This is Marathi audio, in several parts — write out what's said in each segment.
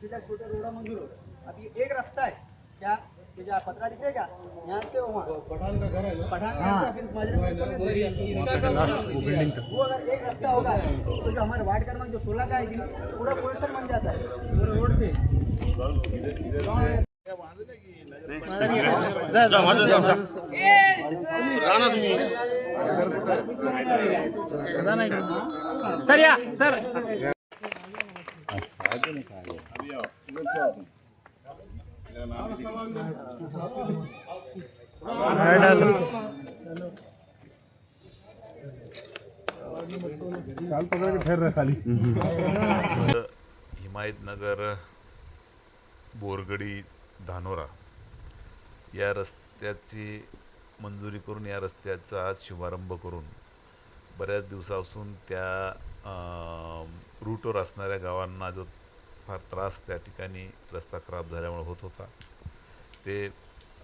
सीधा छोटा रोड़ा मंजूर होगा अभी एक रास्ता है क्या? ये जो पतरा दिख रहा यहाँ से वहाँ. पठान का घर है पठान का फिर माजरा का रास्ता है। वो अगर एक रास्ता होगा तो जो हमारे वार्ड क्रमांक जो सोलह का है पूरा पोर्शन बन जाता है. पूरे रोड से. गाँव है। सर. हिमायतनगर बोरगडी धानोरा या रस्त्याची मंजुरी करून या रस्त्याचा आज शुभारंभ करून बऱ्याच दिवसापासून त्या रूटवर असणाऱ्या गावांना जो फार त्रास त्या ठिकाणी रस्ता खराब झाल्यामुळे होत होता. ते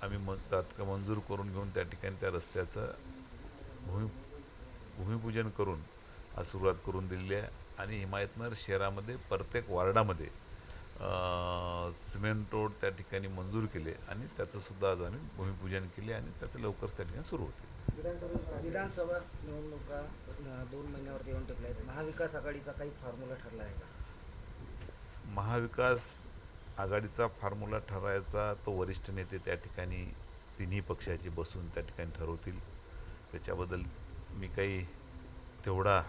आम्ही म तात्काळ मंजूर करून घेऊन त्या ठिकाणी त्या रस्त्याचं भूमी भूमिपूजन करून आज सुरुवात करून दिलेली आहे. आणि हिमायतनगर शहरामध्ये प्रत्येक वार्डामध्ये सिमेंट रोड त्या ठिकाणी मंजूर केले आणि त्याचंसुद्धा आज आम्ही भूमिपूजन केले आणि त्याचं लवकरच त्या ठिकाणी सुरू होते. विधानसभा निवडणुका दोन महिन्यावरती येऊन टेकल्या आहेत. महाविकास आघाडीचा काही फॉर्म्युला ठरला आहे का? महाविकास आघाडीचा फॉर्म्युला ठरायचा तो वरिष्ठ नेते त्या ठिकाणी तिन्ही पक्षाचे बसून त्या ठिकाणी ठरवतील. त्याच्याबद्दल मी काही तेवढा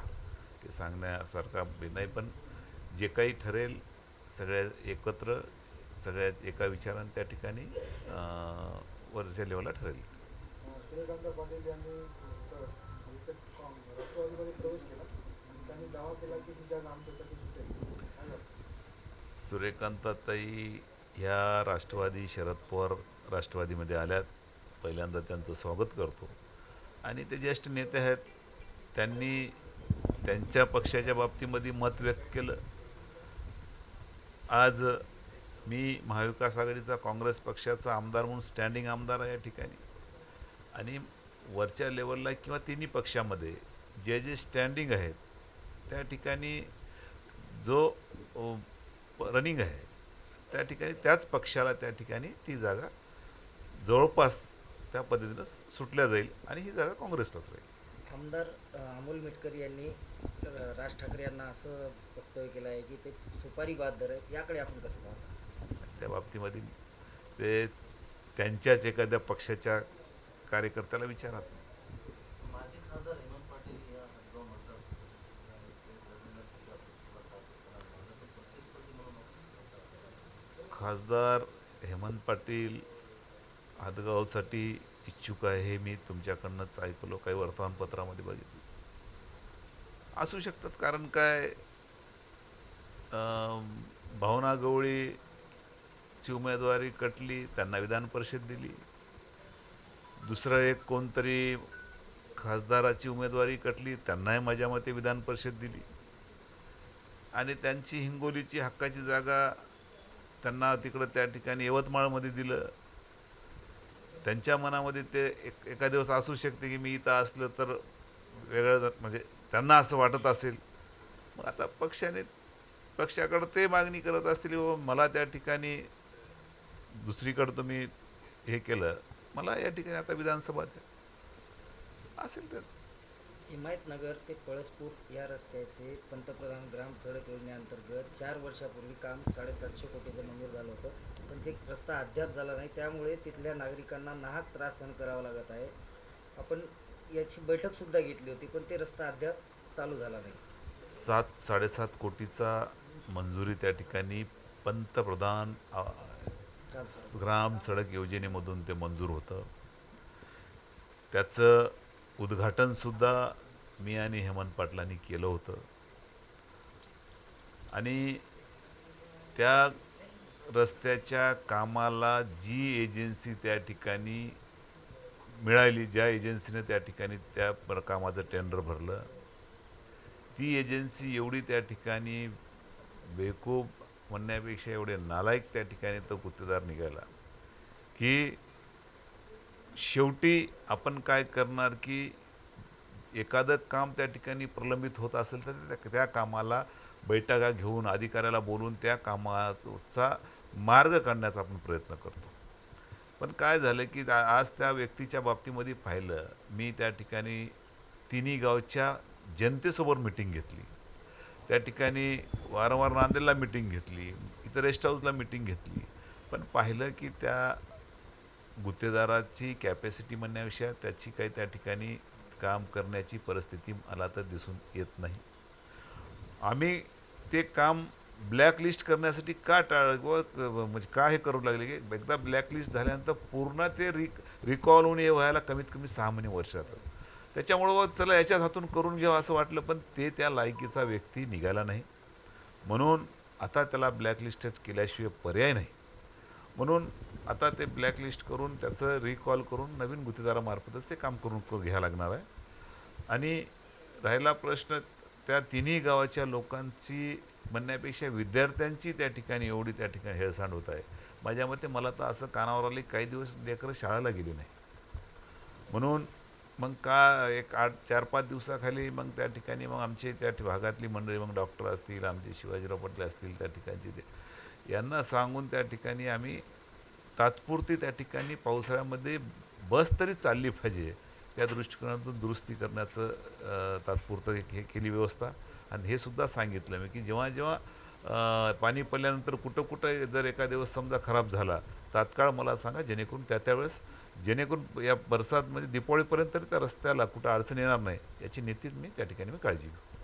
ते सांगण्यासारखा बी नाही पण जे काही ठरेल सगळ्या एकत्र सगळ्या एका विचारानं त्या ठिकाणी वरच्या लेवलला ठरेल. सूर्यकांत पाटील यांनी म्हणजे राष्ट्रवादीमध्ये प्रवेश केला आणि त्यांनी दावा केला की ही जागा आमच्यासाठी सुटेल सूर्यकांताताई ह्या राष्ट्रवादी शरद पवार राष्ट्रवादीमध्ये आल्यात. पहिल्यांदा त्यांचं स्वागत करतो. आणि ते ज्येष्ठ नेते आहेत. त्यांनी त्यांच्या पक्षाच्या बाबतीमध्ये मत व्यक्त केलं. आज मी महाविकास आघाडीचा काँग्रेस पक्षाचा आमदार म्हणून स्टँडिंग आमदार आहे या ठिकाणी. आणि वरच्या लेवलला किंवा तिन्ही पक्षामध्ये जे जे स्टँडिंग आहेत त्या ठिकाणी जो रनिंग आहे. त्या ठिकाणी त्याच पक्षाला त्या ठिकाणी ती जागा जवळपास त्या पद्धतीनं सुटल्या जाईल आणि ही जागा काँग्रेसलाच राहील. आमदार अमोल मिटकर यांनी राज ठाकरे यांना असं वक्तव्य केलं आहे की ते सुपारी बहादर आहेत. याकडे आपण कसं पाहता? त्या बाबतीमध्ये ते त्यांच्याच एखाद्या पक्षाच्या कार्यकर्त्याला विचारा माजी खासदार हेमंत पाटील या हदगाव मतदारसंघाचे खासदार हेमंत पाटील हदगावसाठी इच्छुक आहे हे मी तुमच्याकडनंच ऐकलो काही वर्तमानपत्रामध्ये बघितलं. असू शकतात कारण काय भावना गवळीची उमेदवारी कटली त्यांना विधान परिषद दिली. दुसरं एक कोणतरी खासदाराची उमेदवारी कटली त्यांनाही माझ्या मते विधान परिषद दिली. आणि त्यांची हिंगोलीची हक्काची जागा त्यांना तिकडं त्या ठिकाणी यवतमाळमध्ये दिलं. त्यांच्या मनामध्ये ते एक एका दिवस असू शकते की मी इथं असलं तर वेगळं जात म्हणजे त्यांना असं वाटत असेल. मग आता पक्षाने पक्षाकडं ते मागणी करत असतील व मला त्या ठिकाणी दुसरीकडं तुम्ही हे केलं मला या ठिकाणी आता विधानसभा द्या. असेल त्यात हिमायतनगर ते पळसपूर या रस्त्याचे पंतप्रधान ग्राम सडक योजनेअंतर्गत चार वर्षापूर्वी काम साडेसातशे कोटीचं मंजूर झालं होतं. पण ते रस्ता अद्याप झाला नाही. त्यामुळे तिथल्या नागरिकांना नाहक त्रास सहन करावा लागत आहे. आपण याची बैठकसुद्धा घेतली होती पण ते रस्ता अद्याप चालू झाला नाही. सात साडेसात कोटीचा मंजुरी त्या ठिकाणी पंतप्रधान आ, ग्राम सडक. ग्राम सडक योजनेमधून ते मंजूर होतं. त्याचं उद्घाटनसुद्धा मी आणि हेमंत पाटलांनी केलं होतं. आणि त्या रस्त्याच्या कामाला जी एजन्सी त्या ठिकाणी मिळाली ज्या एजन्सीने त्या ठिकाणी त्या कामाचं टेंडर भरलं ती एजन्सी एवढी त्या ठिकाणी बेकूब म्हणण्यापेक्षा एवढे नालायक त्या ठिकाणी तो गुत्तेदार निघाला की शेवटी आपण काय करणार की एखादं काम त्या ठिकाणी प्रलंबित होत असेल तर त्या त्या कामाला बैठका घेऊन अधिकाऱ्याला बोलून त्या कामाचा मार्ग काढण्याचा आपण प्रयत्न करतो. पण काय झालं की आज त्या व्यक्तीच्या बाबतीमध्ये पाहिलं मी त्या ठिकाणी तिन्ही गावच्या जनतेसोबत मिटिंग घेतली. त्या ठिकाणी वारंवार नांदेडला मिटिंग घेतली इतर रेस्ट हाऊसला मिटिंग घेतली. पण पाहिलं की त्या गुत्तेदाराची कॅपॅसिटी म्हणण्यापेक्षा त्याची काही त्या ठिकाणी काम करण्याची परिस्थिती मला तर दिसून येत नाही. आम्ही ते काम ब्लॅकलिस्ट करण्यासाठी का टाळ व म्हणजे का हे करू लागले की एकदा ब्लॅकलिस्ट झाल्यानंतर पूर्ण ते रिक रिकॉल होऊन हे व्हायला कमीत कमी सहा महिने वर्ष जातात. त्याच्यामुळं व चला याच्याच हातून करून घ्यावं असं वाटलं पण ते त्या लायकीचा व्यक्ती निघाला नाही. म्हणून आता त्याला ब्लॅकलिस्टेड केल्याशिवाय पर्याय नाही. म्हणून आता ते ब्लॅकलिस्ट करून त्याचं रिकॉल करून नवीन गुत्तेदारामार्फतच ते काम करून करून घ्यावं लागणार आहे. आणि राहिला प्रश्न त्या तिन्ही गावाच्या लोकांची म्हणण्यापेक्षा विद्यार्थ्यांची त्या ठिकाणी एवढी त्या ठिकाणी हेळसांड होत आहे. माझ्या मते मला तर असं कानावर आले काही दिवस लेकरं शाळेला गेली नाही. म्हणून मग का एक आठ चार पाच दिवसाखाली मग त्या ठिकाणी मग आमचे त्या भागातली मंडळी मग डॉक्टर असतील आमचे शिवाजीराव पटले असतील त्या ठिकाणचे ते. यांना सांगून त्या ठिकाणी आम्ही तात्पुरती त्या ठिकाणी पावसाळ्यामध्ये बस तरी चालली पाहिजे. त्या दृष्टिकोनातून दुरुस्ती करण्याचं तात्पुरतं हे केली व्यवस्था. आणि हे सुद्धा सांगितलं मी की जेव्हा जेव्हा पाणी पडल्यानंतर कुठं कुठं जर एका दिवस समजा खराब झाला तात्काळ मला सांगा जेणेकरून त्या त्यावेळेस जेणेकरून या बरसात म्हणजे दिपावळीपर्यंत तरी त्या रस्त्याला कुठं अडचण येणार नाही याची निश्चित मी त्या ठिकाणी मी काळजी घेऊ.